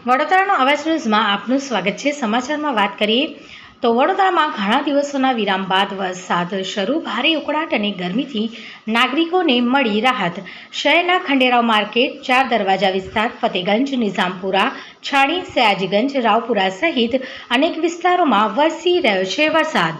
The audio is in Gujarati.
વડોદરાનો અવાજ ન્યૂઝમાં આપનું સ્વાગત છે. સમાચારમાં વાત કરીએ તો વડોદરામાં ઘણા દિવસોના વિરામ બાદ વરસાદ શરૂ. ભારે ઉકળાટ અને ગરમીથી નાગરિકોને મળી રાહત. શહેરના ખંડેરાવ માર્કેટ, ચાર દરવાજા વિસ્તાર, ફતેગંજ, નિઝામપુરા, છાણી, સયાજીગંજ, રાવપુરા સહિત અનેક વિસ્તારોમાં વરસી રહ્યો છે વરસાદ.